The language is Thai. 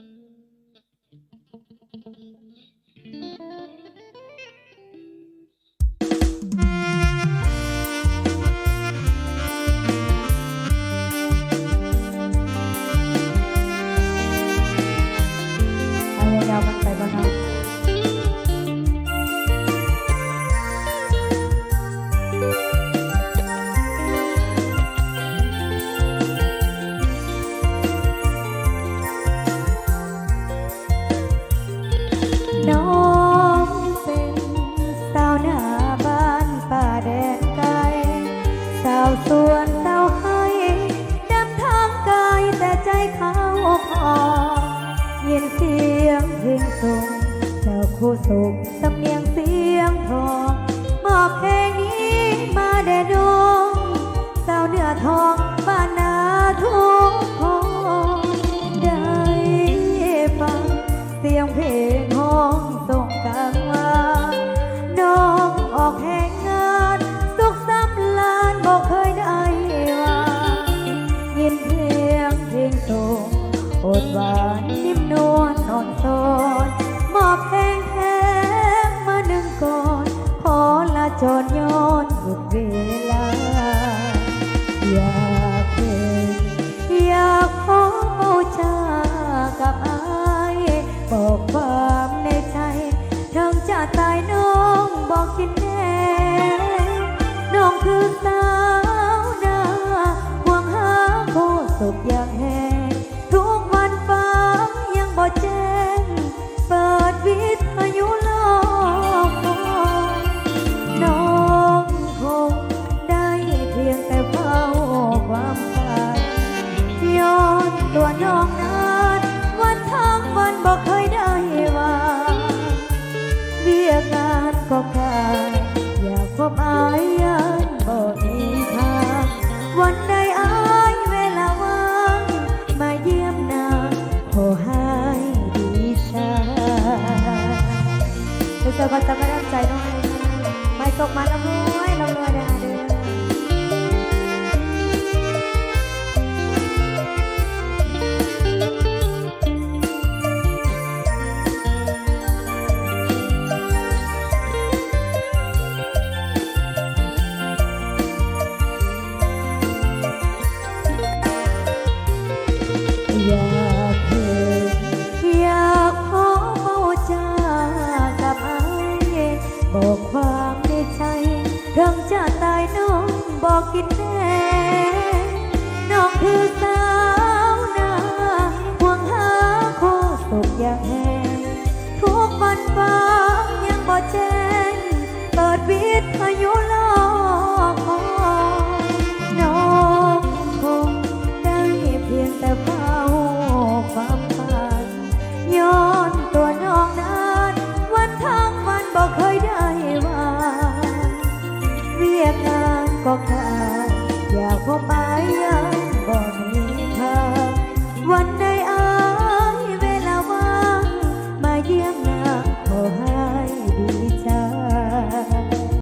เสุขสำเนียงเสียงทองมอบเพลงนี้มาแด่น้องสาวเหนือทองบ้านนาทุกคนได้ฟังเสียงเพลงห้องส่งกลางวานน้องออกแห่งงานสุขสำลานบอกเคยได้ว่ายินเพลงเพลงโตโอดหวานนิ่มนวลอ่อนโซ จรย้อนหยุดเวลา อยากเห็นอยากพบบูชากับอายบอกความในใจถึงจะตายน้องบอกกินแน่น้องคือสาวนาห่วงหาโคสุขยา ก็จะไม่รับใจน้วย ไม่ตกมาแล้วรวยเรารวยเด้ออยา บอความในใจเรื่องจะตายน้องบอกกินแน่ こか